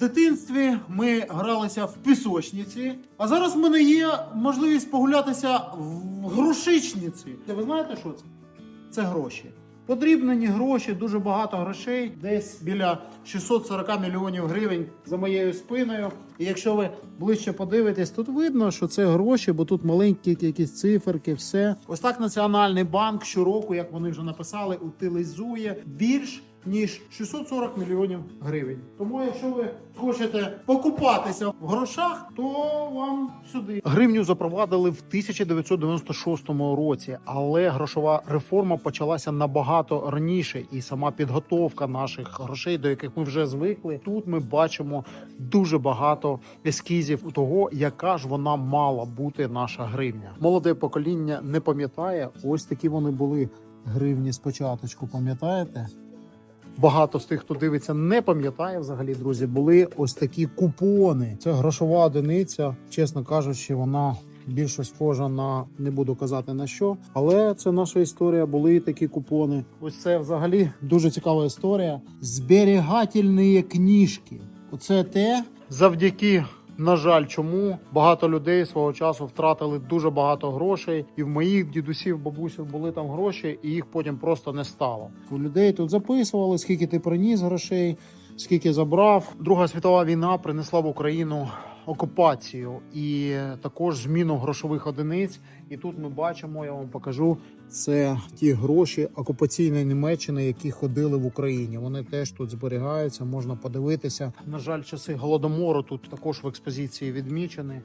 Дитинстві ми гралися в пісочниці, а зараз в мене є можливість погулятися в грушичниці. Ви знаєте, що це? Це гроші. Подрібнені гроші, дуже багато грошей, десь біля 640 мільйонів гривень за моєю спиною. І якщо ви ближче подивитесь, тут видно, що це гроші, бо тут маленькі якісь циферки, все. Ось так Національний банк щороку, як вони вже написали, утилізує більш ніж 640 мільйонів гривень. Тому, якщо ви хочете покупатися в грошах, то вам сюди. Гривню запровадили в 1996 році, але грошова реформа почалася набагато раніше, і сама підготовка наших грошей, до яких ми вже звикли. Тут ми бачимо дуже багато ескізів того, яка ж вона мала бути наша гривня. Молоде покоління не пам'ятає. Ось такі вони були гривні спочатку. Пам'ятаєте? Багато з тих, хто дивиться, не пам'ятає взагалі, друзі, були ось такі купони. Це грошова одиниця, чесно кажучи, вона більше схожа на не буду казати на що, але це наша історія. Були такі купони. Ось це взагалі дуже цікава історія. Зберігательні книжки. Оце те, завдяки. На жаль, чому багато людей свого часу втратили дуже багато грошей, і в моїх дідусів, бабусів були там гроші, і їх потім просто не стало. У людей тут записували, скільки ти приніс грошей, скільки забрав. Друга світова війна принесла в Україну окупацію і також зміну грошових одиниць. І тут ми бачимо, я вам покажу. Це ті гроші окупаційної Німеччини, які ходили в Україні. Вони теж тут зберігаються, можна подивитися. На жаль, часи голодомору тут також в експозиції відмічені.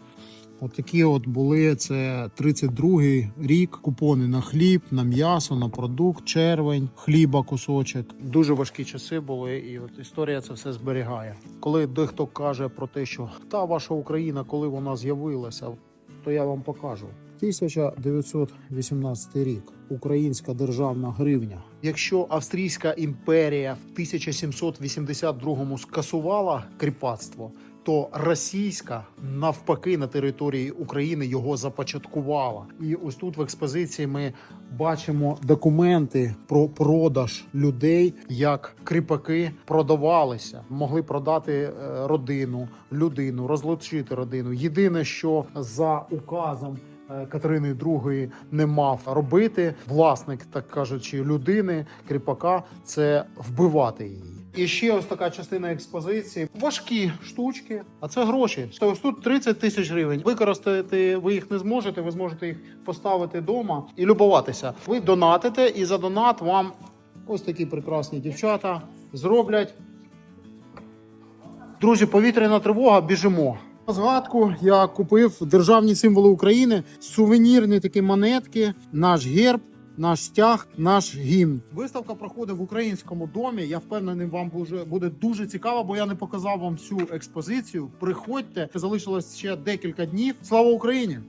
От такі от були це 32-й рік. Купони на хліб, на м'ясо, на продукт, червень, хліба, кусочок. Дуже важкі часи були, і от історія це все зберігає. Коли дехто каже про те, що та ваша Україна, коли вона з'явилася, то я вам покажу. 1918 рік. Українська державна гривня. Якщо Австрійська імперія в 1782 скасувала кріпацтво, то російська навпаки на території України його започаткувала. І ось тут в експозиції ми бачимо документи про продаж людей, як кріпаки продавалися, могли продати е, родину, людину, розлучити родину. Єдине, що за указом. е, Катерини II не мав робити власник, так кажучи, людини, кріпака це вбивати її. І ще ось така частина експозиції. Важкі штучки, а це гроші. То ось тут 30 тисяч гривень. Використати ви їх не зможете. Ви зможете їх поставити вдома і любуватися. Ви донатите, і за донат вам ось такі прекрасні дівчата зроблять. Друзі, повітряна тривога, біжимо. На Згадку я купив державні символи України, сувенірні такі монетки, наш герб. Наш стяг, наш гімн. Виставка проходить в українському домі. Я впевнений, вам буде, дуже цікаво, бо я не показав вам всю експозицію. Приходьте, залишилось ще декілька днів. Слава Україні!